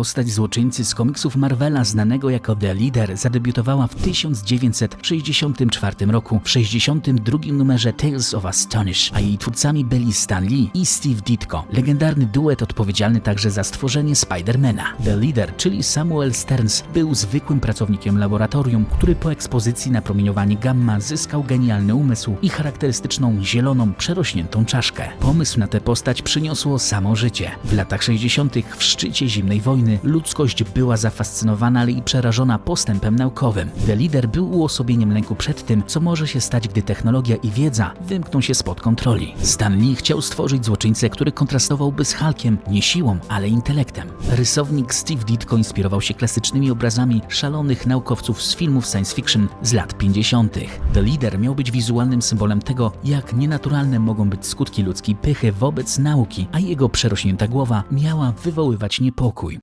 Postać złoczyńcy z komiksów Marvela, znanego jako The Leader, zadebiutowała w 1964 roku w 62 numerze Tales of Astonish, a jej twórcami byli Stan Lee i Steve Ditko, legendarny duet odpowiedzialny także za stworzenie Spidermana. The Leader, czyli Samuel Stearns, był zwykłym pracownikiem laboratorium, który po ekspozycji na promieniowanie gamma zyskał genialny umysł i charakterystyczną zieloną, przerośniętą czaszkę. Pomysł na tę postać przyniosło samo życie. W latach 60. w szczycie zimnej wojny ludzkość była zafascynowana, ale i przerażona postępem naukowym. The Leader był uosobieniem lęku przed tym, co może się stać, gdy technologia i wiedza wymkną się spod kontroli. Stan Lee chciał stworzyć złoczyńcę, który kontrastowałby z Hulkiem nie siłą, ale intelektem. Rysownik Steve Ditko inspirował się klasycznymi obrazami szalonych naukowców z filmów science fiction z lat 50. The Leader miał być wizualnym symbolem tego, jak nienaturalne mogą być skutki ludzkiej pychy wobec nauki, a jego przerośnięta głowa miała wywoływać niepokój.